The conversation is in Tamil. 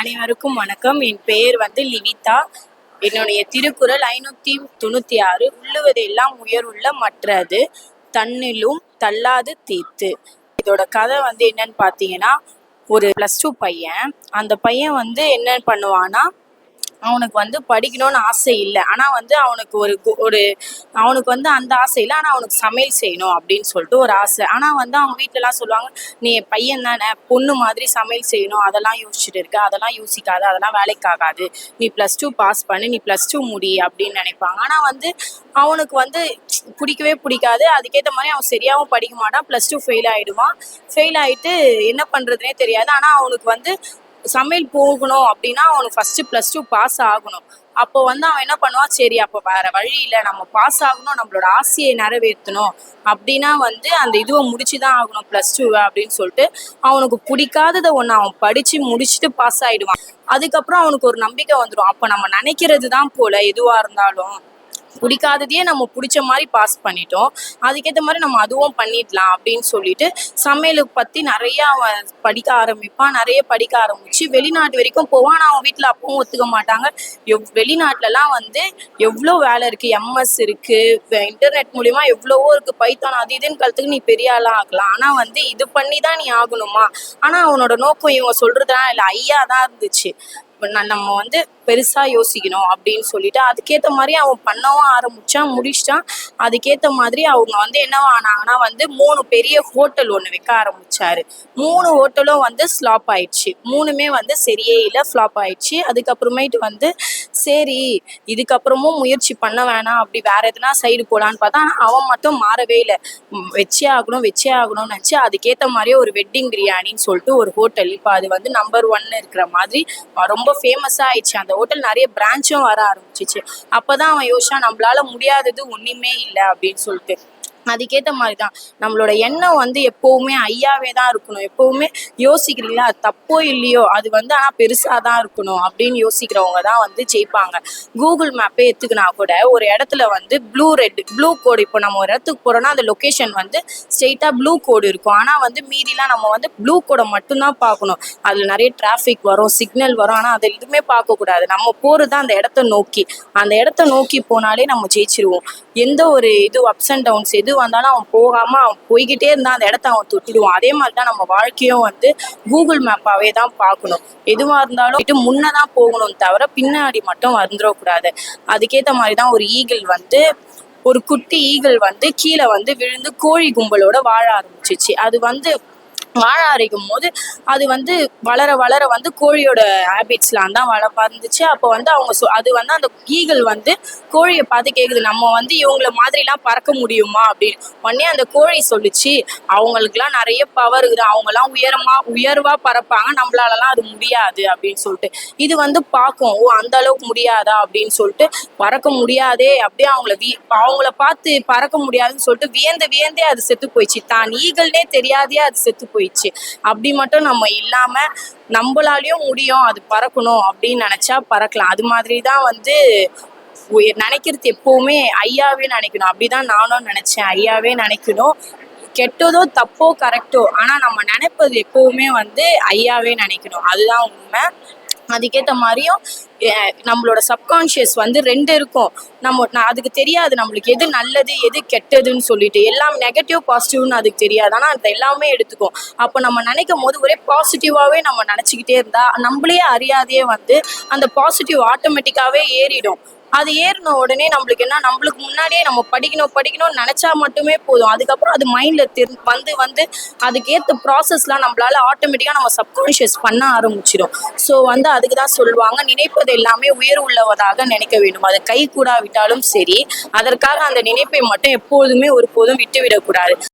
அனைவருக்கும் வணக்கம். என் பெயர் வந்து லிவிதா. என்னுடைய திருக்குறள் ஐநூற்றி தொண்ணூற்றி ஆறு. உள்ளுவதெல்லாம் உயர்வுள்ள மற்றது தன்னிலும் தள்ளாது தீர்த்து இதோட கதை வந்து என்னன்னு பார்த்தீங்கன்னா ஒரு ப்ளஸ் டூ பையன். அந்த பையன் வந்து என்ன பண்ணுவான்னா அவனுக்கு வந்து படிக்கணும்னு ஆசை இல்லை. ஆனால் வந்து அவனுக்கு ஒரு கு- ஒரு அவனுக்கு வந்து அந்த ஆசை இல்லை. ஆனால் அவனுக்கு சமையல் செய்யணும் அப்படின்னு சொல்லிட்டு ஒரு ஆசை. ஆனால் வந்து அவங்க வீட்டிலலாம் சொல்லுவாங்க நீ என் பையன் தானே பொண்ணு மாதிரி சமையல் செய்யணும். அதெல்லாம் யோசிச்சுட்டு இருக்க. அதெல்லாம் யோசிக்காது. அதெல்லாம் வேலைக்கு ஆகாது. நீ ப்ளஸ் டூ பாஸ் பண்ணு. நீ ப்ளஸ் டூ முடி அப்படின்னு நினைப்பாங்க. ஆனால் வந்து அவனுக்கு வந்து பிடிக்கவே பிடிக்காது. அதுக்கேற்ற மாதிரி அவன் சரியாகவும் படிக்க மாட்டான். ப்ளஸ் டூ ஃபெயில் ஆகிடுவான் ஃபெயில் ஆகிட்டு என்ன பண்ணுறதுனே தெரியாது. ஆனால் அவனுக்கு வந்து சமையல் போகணும் அப்படின்னா அவனுக்கு ஃபஸ்ட்டு ப்ளஸ் டூ பாஸ் ஆகணும். அப்போ வந்து அவன் என்ன பண்ணுவான் சரி அப்போ வேற வழி இல்லை. நம்ம பாஸ் ஆகணும். நம்மளோட ஆசையை நிறைவேற்றணும். அப்படின்னா வந்து அந்த இதுவை முடிச்சு தான் ஆகணும் ப்ளஸ் டூ அப்படின்னு சொல்லிட்டு அவனுக்கு பிடிக்காததை ஒன்று அவன் படித்து முடிச்சுட்டு பாஸ் ஆகிடுவான் அதுக்கப்புறம் அவனுக்கு ஒரு நம்பிக்கை வந்துடும் அப்போ நம்ம நினைக்கிறது தான் போல எதுவாக இருந்தாலும். பிடிக்காததையே நம்ம பிடிச்ச மாதிரி பாஸ் பண்ணிட்டோம். அதுக்கேற்ற மாதிரி நம்ம அதுவும் பண்ணிடலாம் அப்படின்னு சொல்லிட்டு சமையலை பற்றி நிறையா அவன் படிக்க ஆரம்பிப்பான் நிறைய படிக்க ஆரம்பிச்சு வெளிநாட்டு வரைக்கும் போவான் ஆனால் அவன் வீட்டில் அப்பவும் ஒத்துக்க மாட்டாங்க. எவ் வெளிநாட்டிலலாம் வந்து எவ்வளோ வேலை இருக்குது எம்எஸ் இருக்குது இன்டர்நெட் மூலிமா எவ்வளவோ இருக்குது பைத்தான் அது இதுன்னு கழுத்துக்கு நீ பெரிய ஆளாக ஆகலாம். ஆனால் வந்து இது பண்ணி தான் நீ ஆகணுமா? ஆனால் அவனோட நோக்கம் இவங்க சொல்கிறதுலாம் இல்லை. ஐயா தான் இருந்துச்சு நம்ம வந்து பெருசாக யோசிக்கணும் அப்படின்னு சொல்லிட்டு அதுக்கேற்ற மாதிரி அவன் பண்ணவும் ஆரம்பிச்சான் முடிச்சிட்டான் அதுக்கேற்ற மாதிரி அவங்க வந்து என்னவா ஆனாங்கன்னா வந்து மூணு பெரிய ஹோட்டல் ஒன்று வைக்க ஆரம்பிச்சாரு. மூணு ஹோட்டலும் வந்து ஸ்லாப் ஆயிடுச்சு. மூணுமே வந்து சரியே இல்லை ஃப்ளாப் ஆயிடுச்சு. அதுக்கப்புறமேட்டு வந்து சரி இதுக்கப்புறமும் முயற்சி பண்ண வேணாம் அப்படி வேற எதுனா சைடு போலான்னு பார்த்தா அவன் மட்டும் மாறவே இல்லை. வச்சே ஆகணும் வச்சே ஆகணும்னு நினச்சி அதுக்கேற்ற மாதிரியே ஒரு வெட்டிங் பிரியாணின்னு சொல்லிட்டு ஒரு ஹோட்டல் இப்போ அது வந்து நம்பர் ஒன்னு இருக்கிற மாதிரி ரொம்ப ஃபேமஸாக ஆயிடுச்சு. அந்த ஹோட்டல் நிறைய பிரான்ச்சும் வர ஆரம்பிச்சிச்சு. அப்பதான் அவன் யோசிச்சான் நம்மளால முடியாதது ஒண்ணுமே இல்லை அப்படின்னு சொல்லிட்டு. அதுக்கேற்ற மாதிரி தான் நம்மளோட எண்ணம் வந்து எப்போவுமே ஐயாவே தான் இருக்கணும். எப்போவுமே யோசிக்கிறீங்களா? தப்போ இல்லையோ? அது வந்து ஆனால் பெருசாக தான் இருக்கணும் அப்படின்னு யோசிக்கிறவங்க தான் வந்து ஜெயிப்பாங்க. கூகுள் மேப்பே எடுத்துக்கினா கூட ஒரு இடத்துல வந்து ப்ளூ ரெட் ப்ளூ கோடு இப்போ நம்ம ஒரு இடத்துக்கு போகிறோம்னா அந்த லொக்கேஷன் வந்து ஸ்ட்ரெயிட்டாக ப்ளூ கோடு இருக்கும். ஆனால் வந்து மீதிலாம் நம்ம வந்து ப்ளூ கோடை மட்டும்தான் பார்க்கணும். அதில் நிறைய டிராஃபிக் வரும் சிக்னல் வரும். ஆனால் அதை எதுவுமே பார்க்கக்கூடாது நம்ம போகிறது அந்த இடத்த நோக்கி. அந்த இடத்த நோக்கி போனாலே நம்ம ஜெயிச்சிருவோம். எந்த ஒரு இது அப்ஸ் அண்ட் டவுன்ஸ் எது எது வந்தாலும் அவன் போகாமல் அவன் போய்கிட்டே இருந்தால் அந்த இடத்த அவன் தொட்டிடுவான். அதே மாதிரி தான் நம்ம வாழ்க்கையும் வந்து கூகுள் மேப்பாகவே தான் பார்க்கணும். எதுவாக இருந்தாலும் முன்னே தான் போகணும் தவிர பின்னாடி மட்டும் வந்துடக்கூடாது. அதுக்கேற்ற மாதிரி தான் ஒரு ஈகிள் வந்து ஒரு குட்டி ஈகிள் வந்து கீழே வந்து விழுந்து கோழி கும்பலோட வாழ ஆரம்பிச்சிச்சு. அது வந்து வாழ ஆரம்பிக்கும் போது அது வந்து வளர வளர வந்து கோழியோட ஹேபிட்ஸ்லாம் தான் வள பறந்துச்சு அப்போ வந்து அவங்க சொ அது வந்து அந்த ஈகிள் வந்து கோழியை பார்த்து கேட்குது நம்ம வந்து இவங்கள மாதிரிலாம் பறக்க முடியுமா அப்படின்னு. உடனே அந்த கோழி சொல்லுச்சு அவங்களுக்குலாம் நிறைய பவர் இருக்குது. அவங்கெல்லாம் உயரமா உயர்வா பறப்பாங்க. நம்மளாலலாம் அது முடியாது. அப்படின்னு சொல்லிட்டு. இது வந்து பார்க்கும் ஓ அந்த அளவுக்கு முடியாதா? அப்படின்னு சொல்லிட்டு பறக்க முடியாதே அப்படியே அவங்கள வி அவங்கள பார்த்து பறக்க முடியாதுன்னு சொல்லிட்டு வியந்து வியந்தே அது செத்து போயிடுச்சு. தான் ஈகள்னே தெரியாதே அது செத்து போயிடுச்சு. அப்படி மட்டும் நம்ம இல்லாம நம்மளாலையும் முடியும். அது பறக்கணும் அப்படின்னு நினைச்சா பறக்கலாம். அது மாதிரி தான் வந்து நினைக்கிறது எப்பவுமே ஐயாவே நினைக்கணும். அப்படிதான் நானும் நினைச்சேன். ஐயாவே நினைக்கணும். கெட்டதோ தப்போ கரெக்டோ ஆனா நம்ம நினைப்பது எப்பவுமே வந்து ஐயாவே நினைக்கணும். அதுதான் உண்மை. அதுக்கேற்ற மாதிரியும் நம்மளோட சப்கான்ஷியஸ் வந்து ரெண்டு இருக்கும். நம்ம நான் அதுக்கு தெரியாது நம்மளுக்கு எது நல்லது எது கெட்டதுன்னு சொல்லிட்டு. எல்லாம் நெகட்டிவ் பாசிட்டிவ்னு அதுக்கு தெரியாது. ஆனால் அது எல்லாமே எடுத்துக்கும். அப்போ நம்ம நினைக்கும் போது ஒரே பாசிட்டிவாகவே நம்ம நினச்சிக்கிட்டே இருந்தால் நம்மளே அறியாதையே வந்து அந்த பாசிட்டிவ் ஆட்டோமேட்டிக்காகவே ஏறிடும். அது ஏறின உடனே நம்மளுக்கு என்ன நம்மளுக்கு முன்னாடியே நம்ம படிக்கணும் படிக்கணும்னு நினச்சா மட்டுமே போதும். அதுக்கப்புறம் அது மைண்டில் தெரி வந்து வந்து அதுக்கேற்ற ப்ராசஸ்லாம் நம்மளால ஆட்டோமேட்டிக்காக நம்ம சப்கான்ஷியஸ் பண்ண ஆரம்பிச்சிடும் ஸோ வந்து அதுக்கு தான் சொல்லுவாங்க நினைப்பது எல்லாமே உயர் உள்ளவதாக நினைக்க வேண்டும். அது கை கூடாவிட்டாலும் சரி அதற்காக அந்த நினைப்பை மட்டும் எப்போதுமே ஒருபோதும் விட்டுவிடக்கூடாது